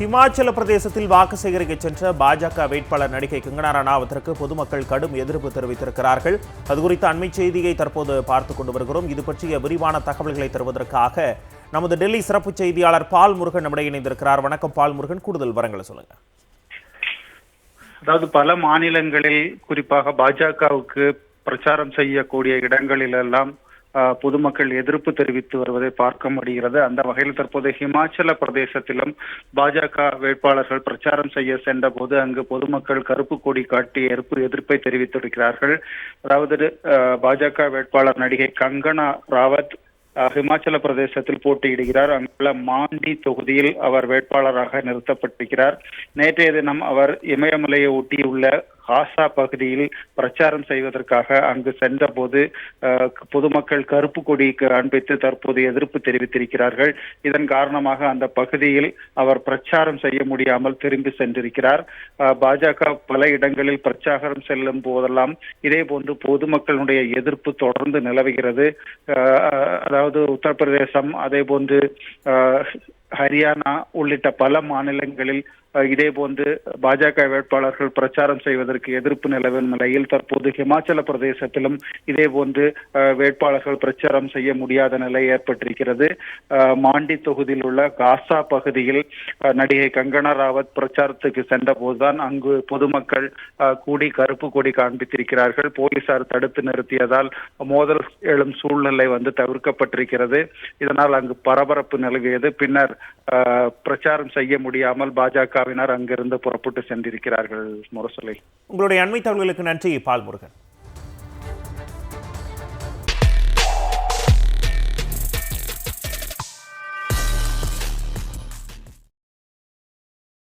இமாச்சல பிரதேசத்தில் வாக்கு சேகரிக்க சென்ற பாஜக வேட்பாளர் நடிகை கங்கனா ரணாவத்திற்கு பொதுமக்கள் கடும் எதிர்ப்பு தெரிவித்திருக்கிறார்கள். அது குறித்த அண்மை செய்தியை தற்போது பார்த்துக் கொண்டு வருகிறோம். இது பற்றிய விரிவான தகவல்களை தருவதற்காக நமது டெல்லி சிறப்பு செய்தியாளர் பால் முருகன் நம்முடைய இணைந்திருக்கிறார். வணக்கம் பால் முருகன். கூடுதல் விவரங்களை சொல்லுங்க. அதாவது பல மாநிலங்களில் குறிப்பாக பாஜகவுக்கு பிரச்சாரம் செய்யக்கூடிய இடங்களிலெல்லாம் எல்லாம் பொதுமக்கள் எதிர்ப்பு தெரிவித்து வருவதை பார்க்க முடிகிறது. அந்த வகையில் தற்போது ஹிமாச்சல பிரதேசத்திலும் பாஜக வேட்பாளர்கள் பிரச்சாரம் செய்ய சென்ற போது அங்கு பொதுமக்கள் கருப்பு கொடி காட்டி எதிர்ப்பு எதிர்ப்பை தெரிவித்திருக்கிறார்கள். அதாவது ஆஹ், பாஜக வேட்பாளர் நடிகை கங்கனா ராவத் அஹ், ஹிமாச்சல பிரதேசத்தில் போட்டியிடுகிறார். அங்குள்ள மாண்டி தொகுதியில் அவர் வேட்பாளராக நிறுத்தப்பட்டிருக்கிறார். நேற்றைய தினம் அவர் இமயமலையை ஒட்டியுள்ள ஆசா பகுதியில் பிரச்சாரம் செய்வதற்காக அங்கு சென்றபோது பொதுமக்கள் கருப்பு கொடி அன்பித்து தற்போது எதிர்ப்பு தெரிவித்திருக்கிறார்கள். இதன் காரணமாக அந்த பகுதியில் அவர் பிரச்சாரம் செய்ய முடியாமல் திரும்பி சென்றிருக்கிறார். அஹ், பாஜக பல இடங்களில் பிரச்சாரம் செல்லும் போதெல்லாம் இதே போன்று பொதுமக்களுடைய எதிர்ப்பு தொடர்ந்து நிலவுகிறது. அதாவது உத்தரப்பிரதேசம் அதே போன்று ஹரியானா உள்ளிட்ட பல மாநிலங்களில் இதே போன்று பாஜக வேட்பாளர்கள் பிரச்சாரம் செய்வதற்கு எதிர்ப்பு நிலவும் நிலையில் தற்போது ஹிமாச்சல பிரதேசத்திலும் இதே போன்று வேட்பாளர்கள் பிரச்சாரம் செய்ய முடியாத நிலை ஏற்பட்டிருக்கிறது. மாண்டி தொகுதியில் உள்ள காசா பகுதியில் நடிகை கங்கனா ராவத் பிரச்சாரத்துக்கு சென்ற போதுதான் அங்கு பொதுமக்கள் கூடி கருப்பு கொடி காண்பித்திருக்கிறார்கள். போலீசார் தடுத்து நிறுத்தியதால் மோதல் எழும் சூழ்நிலை வந்து தவிர்க்கப்பட்டிருக்கிறது. இதனால் அங்கு பரபரப்பு நிலவியது. பின்னர் பிரச்சாரம் செய்ய முடியாமல் பாஜக பாஜகவினர் அங்கிருந்து புறப்பட்டு சென்றிருக்கிறார்கள் முரசொலி. உங்களுடைய அண்மை தகவல்களுக்கு நன்றி பால் முருகன்